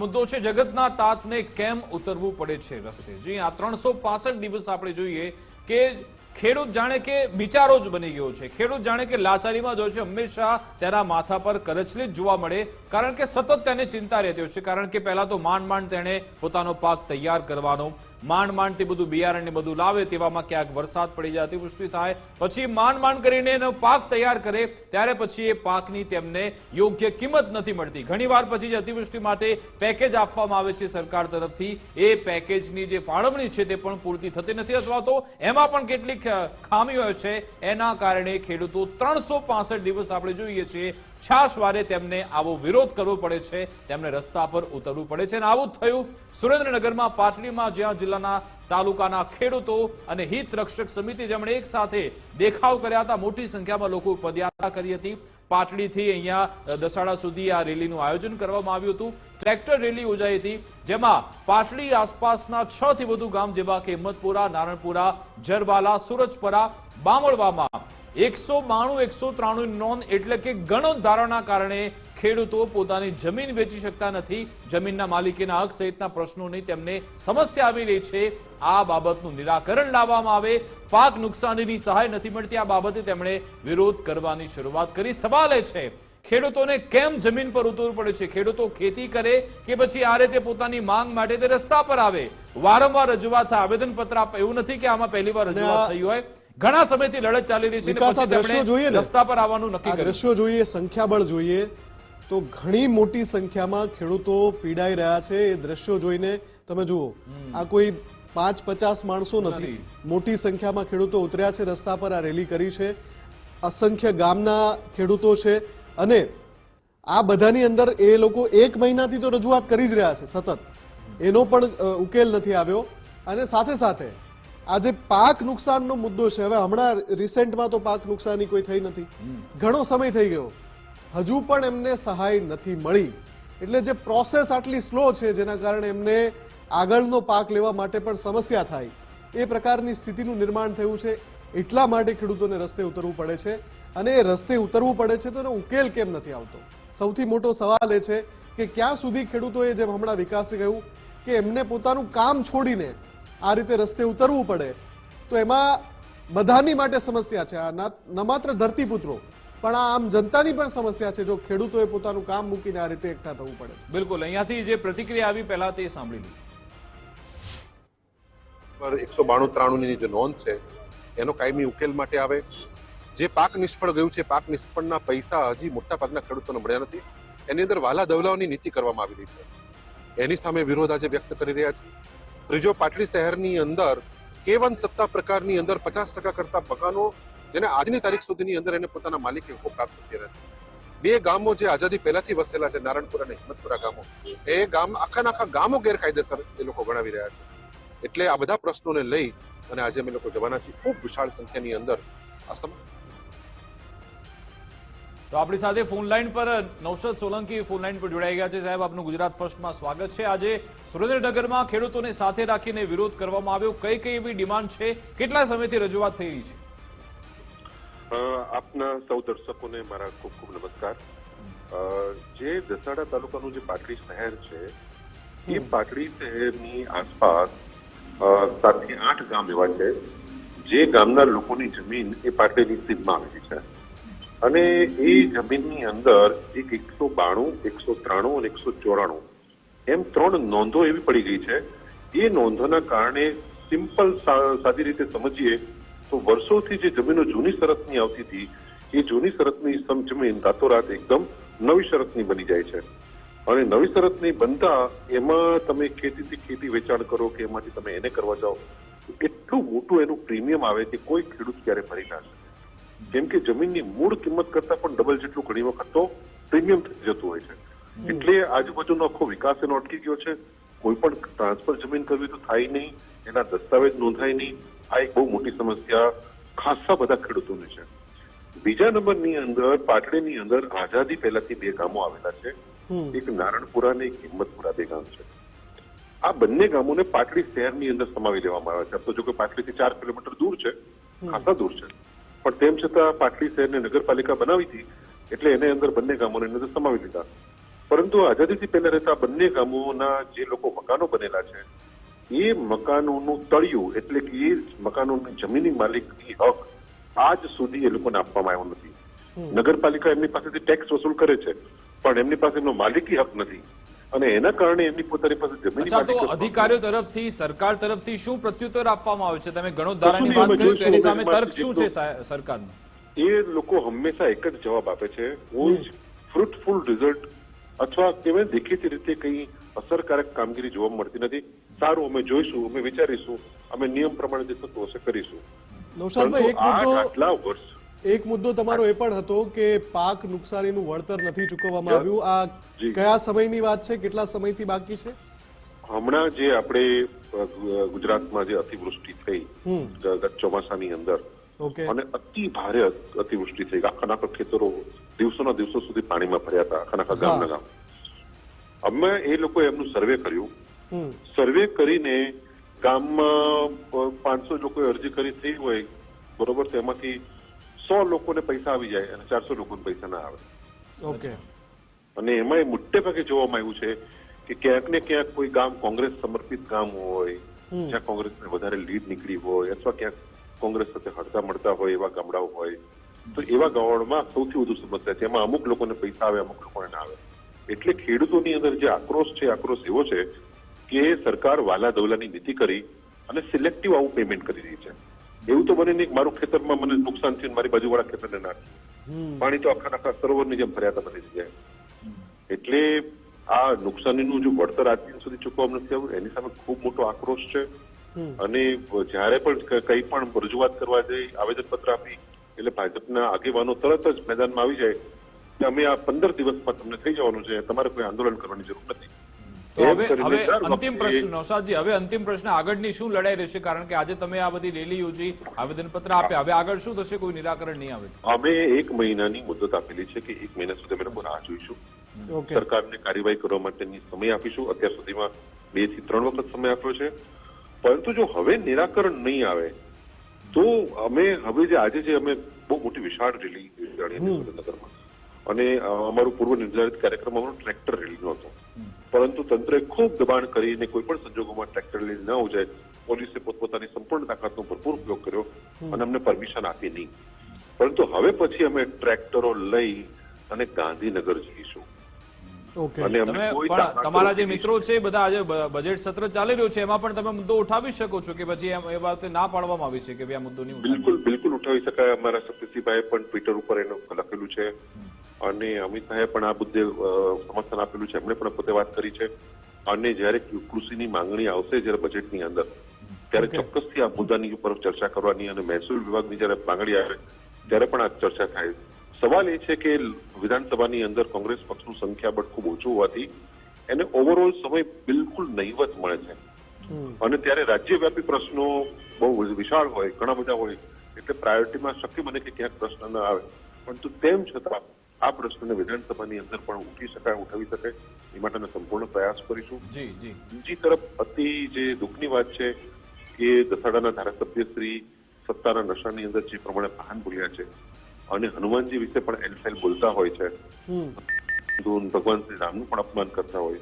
મુદ્દો છે, જગતના તાતને કેમ ઉતરવું પડે છે રસ્તે? જી આ ત્રણસો દિવસ આપણે જોઈએ કે ખેડૂત જાણે કે બિચારો જ બની ગયો છે. ખેડૂત જાણે કે લાચારીમાં જો છે. હંમેશા તેના માથા પર કરચલી જોવા મળે. કારણ કે સતત તેને ચિંતા રહેતી હોય છે. કારણ કે પહેલા તો માંડ માંડ તેણે પોતાનો પાક તૈયાર કરવાનો માંડ માંડ તે બધું બિયારણ ને બધું લાવે તેવામાં ક્યાંક વરસાદ પડી જાય અતિવૃષ્ટિ થાય. પછી માંડ માંડ કરીને એનો પાક તૈયાર કરે, ત્યારે પછી એ પાકની તેમને યોગ્ય કિંમત નથી મળતી. ઘણીવાર પછી જે અતિવૃષ્ટિ માટે પેકેજ આપવામાં આવે છે સરકાર તરફથી. એ પેકેજની જે ફાળવણી છે તે પણ પૂરતી થતી નથી અથવા તો એમાં પણ કેટલીક ખામીઓ છે. એના કારણે ખેડૂતો ત્રણસો દિવસ આપણે જોઈએ છીએ છાશવારે તેમને આવો વિરોધ કરવો પડે છે. તેમને રસ્તા પર ઉતરવું પડે છે અને આવું થયું. સુરેન્દ્રનગરમાં પાટલીમાં જ્યાં જિલ્લાના તાલુકાના ખેડૂતો અને હિત રક્ષક સમિતિ જેમણે એક સાથે દેખાવ કર્યા હતા, મોટી સંખ્યામાં લોકો પદયાત્રા કરી હતી. પાટડીથી અહીંયા દસાડા સુધી આ રેલીનું આયોજન કરવામાં આવ્યું હતું. ટ્રેક્ટર રેલી યોજાઈ હતી, જેમાં પાટડી આસપાસના છ થી વધુ ગામ જેવા કે હિંમતપુરા, નારણપુરા, જરવાલા, સુરજપરા, બામણવામાં એકસો બાણું એકસો ત્રાણું નોંધ એટલે કે ગણોત ધારાના કારણે ખેડૂતો પોતાની જમીન વેચી શકતા નથી. જમીનના માલિકીના હક સહિતના પ્રશ્નોની તેમને સમસ્યા આવી રહી છે. આ બાબતનું નિરાકરણ લાવવામાં આવે. પાક નુકસાનીની સહાય નથી મળતી. આ બાબતે તેમણે વિરોધ કરવાની શરૂઆત કરી. સવાલ એ છે ખેડૂતોને કેમ જમીન પર ઉતરવું પડે છે? ખેડૂતો ખેતી કરે કે પછી આ રીતે પોતાની માંગ માટે તે રસ્તા પર આવે? વારંવાર રજૂઆત થાય. આવેદનપત્ર આપે એવું નથી કે આમાં પહેલી વાર રજૂઆત થઈ હોય. ઘણા સમયથી લડત ચાલી રહી છે? રસ્તા પર આવવાનું નક્કી કર્યું. દ્રશ્યો જોઈએ સંખ્યાબળ જોઈએ. તો ઘણી મોટી સંખ્યામાં ખેડૂતો પીડાઈ રહ્યા છે. એ દ્રશ્યો જોઈને તમે જુઓ આ કોઈ પાંચ પચાસ માણસો નથી. મોટી સંખ્યામાં ખેડૂતો ઉતર્યા છે રસ્તા પર આ રેલી કરી છે. અસંખ્ય ગામના ખેડૂતો છે. અને આ બધાની અંદર એ લોકો એક મહિનાથી તો રજૂઆત કરી જ રહ્યા છે સતત. એનો પણ ઉકેલ નથી આવ્યો. અને સાથે સાથે આ જે પાક નુકસાનનો મુદ્દો છે. હવે હમણાં રિસેન્ટમાં તો પાક નુકસાની કોઈ થઈ નથી. ઘણો સમય થઈ ગયો. હજુ પણ એમને સહાય નથી મળી. એટલે જે પ્રોસેસ આટલી સ્લો છે, જેના કારણે એમને આગળનો પાક લેવા માટે પણ સમસ્યા થાય, એ પ્રકારની સ્થિતિનું નિર્માણ થયું છે. એટલા માટે ખેડૂતોને રસ્તે ઉતરવું પડે છે. અને એ રસ્તે ઉતરવું પડે છે તો એનો ઉકેલ કેમ નથી આવતો? સૌથી મોટો સવાલ એ છે કે ક્યાં સુધી ખેડૂતોએ જેમ હમણાં વિકાસે કહ્યું કે એમને પોતાનું કામ છોડીને આ રીતે રસ્તે ઉતરવું પડે. તો એમાં બધાની માટે સમસ્યા છે. આ ન માત્ર ધરતીપુત્રો પણ આ આમ જનતાની પણ સમસ્યા છે. જો ખેડૂતોએ પોતાનું કામ મૂકીને આ રીતે એકઠા થવું પડે. બિલકુલ. અહીંયાથી જે પ્રતિક્રિયા આવી પહેલા તે સાંભળી લીધી પર એકસો બાણું ત્રાણુંની જે નોંધ છે એનો કાયમી ઉકેલ માટે આવે. જે પાક નિષ્ફળ ગયું છે પાક નિષ્ફળના પૈસા હજી મોટા ભાગના ખેડૂતોને મળ્યા નથી. એની અંદર વાલા દવલાઓની નીતિ કરવામાં આવી રહી છે. એની સામે વિરોધ આજે વ્યક્ત કરી રહ્યા છે. ત્રીજો પાટડી શહેરની અંદર કે વન સત્તા પ્રકારની અંદર પચાસ ટકા કરતા મકાનો જેને આજની તારીખ સુધીની અંદર એને પોતાના માલિકે હકો પ્રાપ્ત કર્યા છે. બે ગામો જે આઝાદી પહેલાથી વસેલા છે, નારણપુરા અને હિંમતપુરા ગામો, એ ગામ આખા આખા ગામો ગેરકાયદેસર એ લોકો ગણાવી રહ્યા છે. એટલે આ બધા પ્રશ્નોને લઈ અને આજે અમે લોકો જવાના છીએ. ખૂબ વિશાળ સંખ્યાની અંદર આ તો આપણી સાથે ફોન લાઈન પર નૌશદ સોલંકી ફોન લાઈન પર જોડાઈ ગયા છે. સાહેબ આપનું ગુજરાત ફર્સ્ટમાં સ્વાગત છે. આજે સુરેન્દ્રનગરમાં ખેડૂતોને સાથે રાખીને વિરોધ કરવામાં આવ્યો. કઈ કઈ એવી ડિમાન્ડ છે? કેટલા સમયથી રજૂઆત થઈ રહી છે? આપના સૌ દર્શકોને મારા ખૂબ ખૂબ નમસ્કાર. જે દસાડા તાલુકાનું જે પાટડી શહેર છે એ પાટડી શહેરની આસપાસ સાતથી આઠ ગામ એવા છે. જે ગામના લોકોની જમીન એ પાટડીની સીમમાં આવેલી છે. અને એ જમીનની અંદર એક એકસો બાણું, એકસો ત્રાણું અને એકસો ચોરાણું. એમ ત્રણ નોંધો એવી પડી ગઈ છે. એ નોંધોના કારણે સિમ્પલ સાદી રીતે સમજીએ તો વર્ષોથી જે જમીનો જૂની શરતની આવતી હતી, એ જૂની શરતની જમીન રાતોરાત એકદમ નવી શરતની બની જાય છે. અને નવી શરતની બનતા એમાં તમે ખેતીથી ખેતી વેચાણ કરો કે એમાંથી તમે એને કરવા જાઓ એટલું મોટું એનું પ્રીમિયમ આવે કે કોઈ ખેડૂત ક્યારે ભરી ના શકે. કેમ કે જમીનની મૂળ કિંમત કરતા પણ ડબલ જેટલું ઘણી વખત તો પ્રીમિયમ થઈ જતું હોય છે. એટલે આજુબાજુનો આખો વિકાસ એનો અટકી ગયો છે. કોઈ પણ ટ્રાન્સફર જમીન કરવી તો થાય નહીં. એના દસ્તાવેજ નોંધાય નહીં. આ એક બહુ મોટી સમસ્યા ખાસા બધા ખેડૂતોને છે. બીજા નંબરની અંદર પાટડીની અંદર આઝાદી પહેલાથી બે ગામો આવેલા છે. એક નારણપુરા અને એક હિંમતપુરા બે ગામ છે. આ બંને ગામોને પાટડી શહેરની અંદર સમાવી લેવામાં આવ્યા છે. તો જો કે પાટડીથી ચાર કિલોમીટર દૂર છે. ખાસા દૂર છે. પણ તેમ છતાં પાટડી શહેરને નગરપાલિકા બનાવી હતી એટલે એને અંદર બંને ગામોને અંદર સમાવી લીધા. પરંતુ આઝાદીથી પહેલા રહેતા બંને ગામોના જે લોકો મકાનો બનેલા છે એ મકાનોનું તળિયું એટલે કે એ મકાનોની જમીનની માલિકની હક આજ સુધી એ લોકોને આપવામાં આવ્યો નથી. નગરપાલિકા એમની પાસેથી ટેક્સ વસૂલ કરે છે પણ એમની પાસે એમનો માલિકી હક નથી. અને એના કારણે એમની પોતાની પાસે જમીન તો અધિકારીઓ તરફથી સરકાર તરફથી શું પ્રત્યુત્તર આપવામાં આવે છે? તમે ઘણો ધારાની વાત કરી તો એની સામે તર્ક શું છે સરકારનો? એ લોકો હંમેશા એક જ જવાબ આપે છે કોઈ જ ફ્રુટફુલ રિઝલ્ટ અથવા કહેવાય દેખીતી રીતે કઈ અસરકારક કામગીરી જોવા મળતી નથી. સારું અમે જોઈશું અમે વિચારીશું અમે નિયમ પ્રમાણે જે થતું હશે કરીશું. નૌશાદભાઈ પરંતુ એક આ મુદ્દો આટલા વર્ષ એક મુદ્દો તમારો એ પણ હતો કે પાક નુકસાનીનું વળતર નથી ચૂકવવામાં આવ્યું. આ કયા સમયની વાત છે? કેટલા સમયથી બાકી છે? હમણાં જે આપણે ગુજરાતમાં જે અતિવૃષ્ટિ થઈ ગત ચોમાસાની અંદર અને અતિ ભારે અતિવૃષ્ટિ થઈ. આખા આખા ખેતરો દિવસોના દિવસો સુધી પાણીમાં ભર્યા હતા આખા આખા ગામના ગામ. અમે એ લોકો એમનું સર્વે કર્યું. સર્વે કરીને ગામમાં પાંચસો લોકોએ અરજી કરી થઈ હોય બરોબર તેમાંથી સો લોકોને પૈસા આવી જાય અને ચારસો લોકોને પૈસા ના આવે ઓકે અને એમાં મોટે ભાગે જોવામાં આવ્યું છે કે ક્યાંક ને ક્યાંક કોઈ ગામ કોંગ્રેસ સમર્પિત ગામ હોય. જ્યાં કોંગ્રેસને વધારે લીડ નીકળી હોય અથવા ક્યાંક કોંગ્રેસ સાથે હડતા મળતા હોય એવા ગામડાઓ હોય તો એવા ગામડાઓમાં સૌથી વધુ સમસ્યા છે. એમાં અમુક લોકોને પૈસા આવે અમુક લોકોને ના આવે. એટલે ખેડૂતોની અંદર જે આક્રોશ છે આક્રોશ એવો છે કે સરકાર વાલા દવલાની નીતિ કરી અને સિલેક્ટિવ આવું પેમેન્ટ કરી રહી છે. એવું તો બને નહીં મારું ખેતરમાં મને નુકસાન થયું મારી બાજુવાળા ખેતરને નાખ્યું પાણી તો આખા આખા સરોવરની જેમ ફરિયાદ હતા બધી જગ્યાએ. એટલે આ નુકસાનીનું જો વળતર આજ દિન સુધી ચૂકવવામાં નથી આવ્યું એની સામે ખૂબ મોટો આક્રોશ છે. અને જ્યારે પણ કઈ કંઈ પણ રજૂઆત કરવા જઈ આવેદનપત્ર આપી એટલે ભાજપના આગેવાનો તરત જ મેદાનમાં આવી જાય. કે અમે આ પંદર દિવસમાં તમને થઈ જવાનું છે તમારે કોઈ આંદોલન કરવાની જરૂર નથી. તો હવે હવે અંતિમ પ્રશ્ન નૌશાદજી હવે અંતિમ પ્રશ્ન આગળની શું લડાઈ રહેશે? કારણ કે આજે તમે આ બધી રેલી યોજી આવેદનપત્ર આપ્યા. હવે આગળ શું થશે? કોઈ નિરાકરણ નહીં આવે. અમે એક મહિનાની મુદત આપેલી છે કે એક મહિના સુધી અમે લોકો રાહ જોઈશું. સરકારને કાર્યવાહી કરવા માટેની સમય આપીશું. અત્યાર સુધીમાં બેથી ત્રણ વખત સમય આપ્યો છે. પરંતુ જો હવે નિરાકરણ નહીં આવે તો અમે હવે જે આજે જે અમે બહુ મોટી વિશાળ રેલી યોજાણી સુરેન્દ્રનગરમાં અને અમારું પૂર્વ નિર્ધારિત કાર્યક્રમ અમારો ટ્રેક્ટર રેલીનો હતો પરંતુ તંત્રે ખૂબ દબાણ કરીને કોઈ પણ સંજોગોમાં ટ્રેક્ટર રેલી ન ઉજાય, પોલીસે પોતપોતાની સંપૂર્ણ તાકાતનો ભરપૂર ઉપયોગ કર્યો અને અમને પરમિશન આપી નહીં. પરંતુ હવે પછી અમે ટ્રેક્ટરો લઈ અને ગાંધીનગર જઈશું. તમારા જે મિત્રો છે બધા આજે બજેટ સત્ર ચાલી રહ્યું છે એમાં પણ તમે મુદ્દો ઉઠાવી શકો છો કે પછી એ વાત ના પાડવામાં આવી છે કે ભાઈ આ મુદ્દો નહીં બિલકુલ બિલકુલ ઉઠાવી શકાય. અમારા સત્યસિંહભાઈ પણ ટ્વિટર ઉપર એનું લખેલું છે. અને અમિત શાહે પણ આ મુદ્દે સમર્થન આપેલું છે. એમણે પણ પોતે વાત કરી છે. અને જ્યારે કૃષિની માંગણી આવશે જ્યારે બજેટની અંદર ત્યારે ચોક્કસથી આ મુદ્દાની ઉપર ચર્ચા કરવાની અને મહેસૂલ વિભાગની જ્યારે માંગણી આવે ત્યારે પણ આ ચર્ચા થાય. સવાલ એ છે કે વિધાનસભાની અંદર કોંગ્રેસ પક્ષનું સંખ્યાબળ ખૂબ ઓછું હોવાથી એને ઓવરઓલ સમય બિલકુલ નહીવત મળે છે. અને ત્યારે રાજ્યવ્યાપી પ્રશ્નો બહુ વિશાળ હોય ઘણા બધા હોય એટલે પ્રાયોરિટીમાં શક્ય બને કે ક્યાંક પ્રશ્ન ન આવે. પરંતુ તેમ છતાં આ પ્રશ્નને વિધાનસભાની અંદર પણ ઉઠી શકાય ઉઠાવી શકાય એ માટેનો સંપૂર્ણ પ્રયાસ કરીશું. જી જી. બીજી તરફ અતિ જે દુઃખની વાત છે કે દસાડાના ધારાસભ્ય શ્રી સત્તાના નશાની અંદર જે પ્રમાણે ભાન ભૂલ્યા છે અને હનુમાનજી વિશે પણ એલફેલ બોલતા હોય છે. ભગવાન શ્રી રામનું પણ અપમાન કરતા હોય.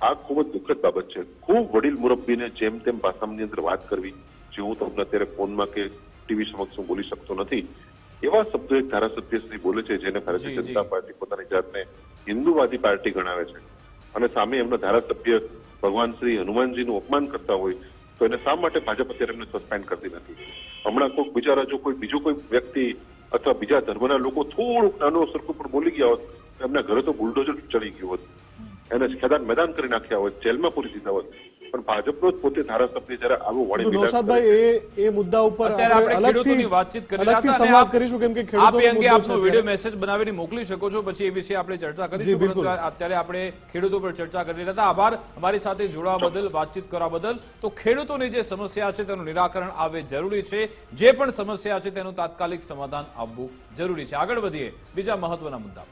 આ ખૂબ જ દુઃખદ બાબત છે. ખૂબ વડીલ મુરબ્બીને જેમ તેમ ભાષાની અંદર વાત કરવી જે હું તમને અત્યારે ફોનમાં કે ટીવી સમક્ષ હું બોલી શકતો નથી એવા શબ્દો એક ધારાસભ્ય શ્રી બોલે છે જેને ભારતીય જનતા પાર્ટી પોતાની જાતને હિન્દુવાદી પાર્ટી ગણાવે છે. અને સામે એમના ધારાસભ્ય ભગવાન શ્રી હનુમાનજીનું અપમાન કરતા હોય તો એને શા માટે ભાજપ અત્યારે એમને સસ્પેન્ડ કરતી નથી? હમણાં કોઈક બિચારા જો કોઈ બીજો કોઈ વ્યક્તિ અથવા બીજા ધર્મના લોકો થોડુંક નાનો સરખું પણ બોલી ગયા હોત એમના ઘરે તો બુલડોઝર ચડી ગયું હોત. એને ખેદાન મેદાન કરી નાખ્યા હોત જેલમાં પૂરી દીધા હોત. પણ ભાજપનો જ પોતે ધારાસભ્ય જયારે આવો વળી નૌશાદભાઈ એ એ મુદ્દા ઉપર આપણે ખેડૂતોની વાતચીત કરી રહ્યા હતા સંવાદ કરીશું કેમ કે આપ અંગે આપનો વિડિયો મેસેજ બનાવીને મોકલી શકો છો પછી એ વિશે આપણે ચર્ચા કરીશું પરંતુ અત્યારે આપણે ખેડૂતો પર ચર્ચા કરી રહ્યા હતા. આભાર. અમારી સાથે જોડાવા બદલ વાતચીત કરવા બદલ. તો ખેડૂતોની જે સમસ્યા છે તેનું નિરાકરણ આવે જરૂરી છે. જે પણ સમસ્યા છે તેનું તાત્કાલિક સમાધાન આવવું જરૂરી છે. આગળ વધીએ બીજા મહત્વના મુદ્દા